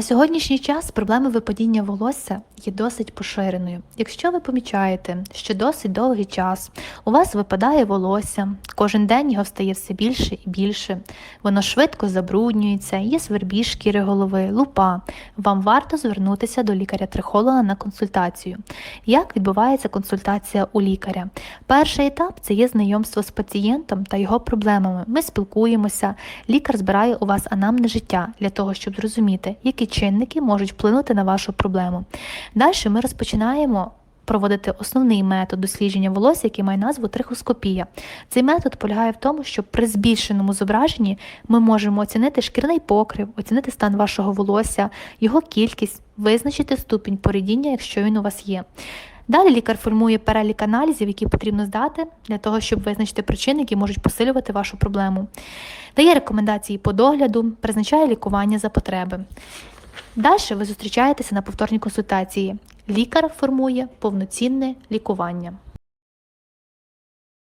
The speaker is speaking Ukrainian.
На сьогоднішній час проблема випадіння волосся є досить поширеною. Якщо ви помічаєте, що досить довгий час у вас випадає волосся, кожен день його стає все більше і більше, воно швидко забруднюється, є свербіж шкіри голови, лупа, вам варто звернутися до лікаря-трихолога на консультацію. Як відбувається консультація у лікаря? Перший етап це є знайомство з пацієнтом та його проблемами. Ми спілкуємося, лікар збирає у вас анамне життя для того, щоб зрозуміти, які чинники можуть вплинути на вашу проблему. Далі ми розпочинаємо. Проводити основний метод дослідження волосся, який має назву трихоскопія. Цей метод полягає в тому, що при збільшеному зображенні ми можемо оцінити шкірний покрив, оцінити стан вашого волосся, його кількість, визначити ступінь порідіння, якщо він у вас є. Далі лікар формує перелік аналізів, які потрібно здати для того, щоб визначити причини, які можуть посилювати вашу проблему. Дає рекомендації по догляду, призначає лікування за потреби. Далі ви зустрічаєтеся на повторній консультації. Лікар формує повноцінне лікування.